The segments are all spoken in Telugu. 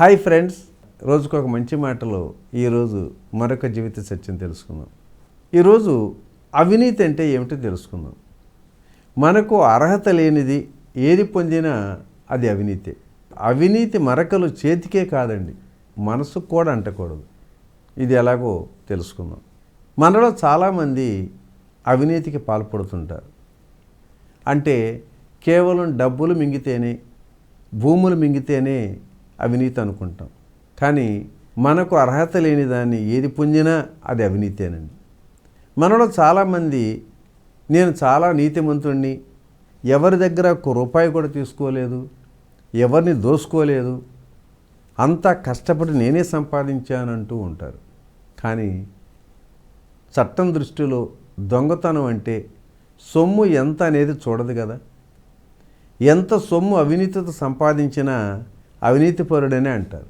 Hi friends. రోజుకు ఒక మంచి మాటలో ఈరోజు మరొక జీవిత సత్యం తెలుసుకుందాం. ఈరోజు అవినీతి అంటే ఏమిటో తెలుసుకుందాం. మనకు అర్హత లేనిది ఏది పొందినా అది అవినీతే. అవినీతి మరకలు చేతికే కాదండి మనసుకు కూడా అంటకూడదు. ఇది ఎలాగో తెలుసుకుందాం. మనలో చాలామంది అవినీతికి పాల్పడుతుంటారు. అంటే కేవలం డబ్బులు మింగితేనే భూములు మింగితేనే అవినీతి అనుకుంటాం. కానీ మనకు అర్హత లేని దాన్ని ఏది పొందినా అది అవినీతేనండి. మనలో చాలామంది నేను చాలా నీతిమంతుణ్ణి ఎవరి దగ్గర ఒక్క రూపాయి కూడా తీసుకోలేదు ఎవరిని దోసుకోలేదు అంతా కష్టపడి నేనే సంపాదించానంటూ ఉంటారు. కానీ చట్టం దృష్టిలో దొంగతనం అంటే సొమ్ము ఎంత అనేది చూడదు కదా. ఎంత సొమ్ము అవినీతితో సంపాదించినా అవినీతిపరుడనే అంటారు.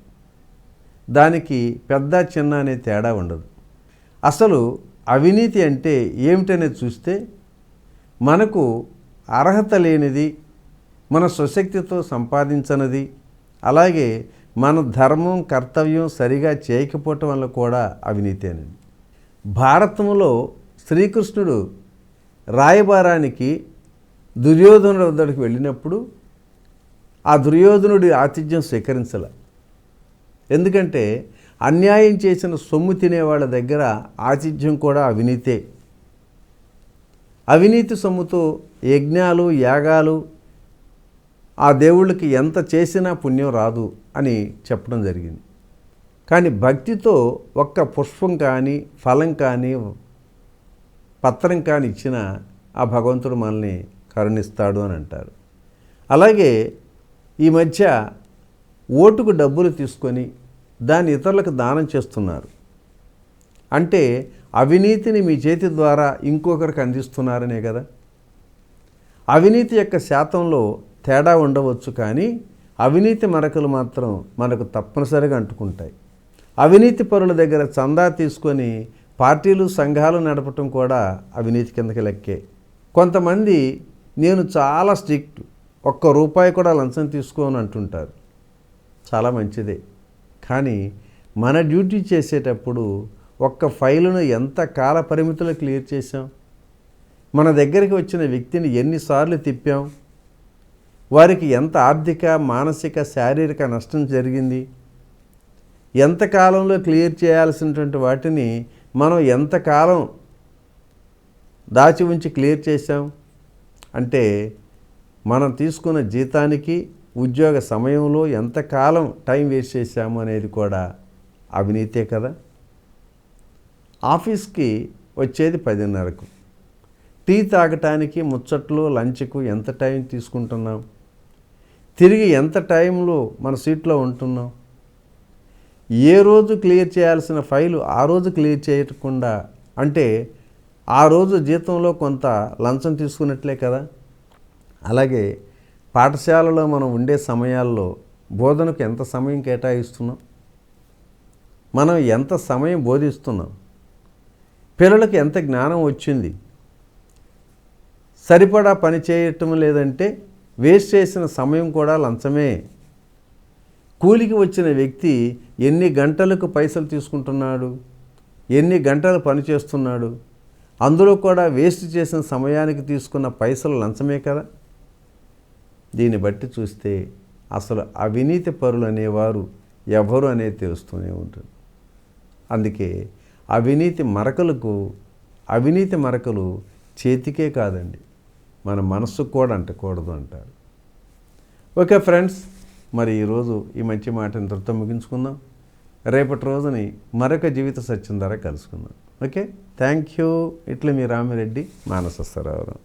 దానికి పెద్ద చిన్న అనే తేడా ఉండదు. అసలు అవినీతి అంటే ఏమిటనేది చూస్తే మనకు అర్హత లేనిది మన స్వశక్తితో సంపాదించనిది అలాగే మన ధర్మం కర్తవ్యం సరిగా చేయకపోవటం వల్ల కూడా అవినీతేనండి భారతంలో శ్రీకృష్ణుడు రాయబారానికి దుర్యోధనుడు వద్దకు వెళ్ళినప్పుడు ఆ దుర్యోధనుడి ఆతిథ్యం స్వీకరించాల. ఎందుకంటే అన్యాయం చేసిన సొమ్ము తినేవాళ్ళ దగ్గర ఆతిథ్యం కూడా అవినీతే. అవినీతి సొమ్ముతో యజ్ఞాలు యాగాలు ఆ దేవుళ్ళకి ఎంత చేసినా పుణ్యం రాదు అని చెప్పడం జరిగింది. కానీ భక్తితో ఒక్క పుష్పం కానీ ఫలం కానీ పత్రం కానీ ఇచ్చిన ఆ భగవంతుడు మనల్ని కరుణిస్తాడు అని అంటారు. అలాగే ఈ మధ్య ఓటుకు డబ్బులు తీసుకొని దాన్ని ఇతరులకు దానం చేస్తున్నారు. అంటే అవినీతిని మీ చేతి ద్వారా ఇంకొకరికి అందిస్తున్నారనే కదా. అవినీతి యొక్క శాతంలో తేడా ఉండవచ్చు కానీ అవినీతి మరకలు మాత్రం మనకు తప్పనిసరిగా అంటుకుంటాయి. అవినీతి పరుల దగ్గర చందా తీసుకొని పార్టీలు సంఘాలు నడపటం కూడా అవినీతి కిందకి లెక్కే. కొంతమంది నేను చాలా స్ట్రిక్ట్ ఒక్క రూపాయి కూడా లంచం తీసుకోని అంటుంటారు. చాలా మంచిదే. కానీ మన డ్యూటీ చేసేటప్పుడు ఒక్క ఫైలును ఎంత కాల పరిమితిలో క్లియర్ చేసాం మన దగ్గరికి వచ్చిన వ్యక్తిని ఎన్నిసార్లు తిప్పాం? వారికి ఎంత ఆర్థిక మానసిక శారీరక నష్టం జరిగింది? ఎంత కాలంలో క్లియర్ చేయాల్సినటువంటి వాటిని మనం ఎంతకాలం దాచి ఉంచి క్లియర్ చేసాం అంటే మనం తీసుకున్న జీతానికి ఉద్యోగ సమయంలో ఎంతకాలం టైం వేస్ట్ చేశాము అనేది కూడా అవినీతే కదా. ఆఫీస్కి వచ్చేది పదిన్నరకు. టీ తాగటానికి ముచ్చట్లు లంచ్కు ఎంత టైం తీసుకుంటున్నాం? తిరిగి ఎంత టైంలో మన సీట్లో ఉంటున్నాం? ఏ రోజు క్లియర్ చేయాల్సిన ఫైలు ఆ రోజు క్లియర్ చేయకుండా అంటే ఆ రోజు జీతంలో కొంత లంచం తీసుకున్నట్లే కదా. అలాగే పాఠశాలలో మనం ఉండే సమయాల్లో బోధనకు ఎంత సమయం కేటాయిస్తున్నాం? మనం ఎంత సమయం బోధిస్తున్నాం? పిల్లలకు ఎంత జ్ఞానం వచ్చింది? సరిపడా పని చేయటం లేదంటే వేస్ట్ చేసిన సమయం కూడా లంచమే. కూలికి వచ్చిన వ్యక్తి ఎన్ని గంటలకు పైసలు తీసుకుంటున్నాడు? ఎన్ని గంటలు పని చేస్తున్నాడు? అందులో కూడా వేస్ట్ చేసిన సమయానికి తీసుకున్న పైసలు లంచమే కదా? దీన్ని బట్టి చూస్తే అసలు అవినీతి పరులు అనేవారు ఎవరు అనేది తెలుస్తూనే ఉంటుంది. అందుకే అవినీతి మరకలకు అవినీతి మరకలు చేతికే కాదండి. మన మనస్సుకు కూడా అంటకూడదు అంటారు. ఓకే ఫ్రెండ్స్ మరి ఈరోజు ఈ మంచి మాట ఇంతటితో ముగించుకుందాం. రేపటి రోజుని మరొక జీవిత సత్యం ద్వారా కలుసుకుందాం. ఓకే? థ్యాంక్ యూ ఇట్లా మీ రామిరెడ్డి మానస సరోవరం.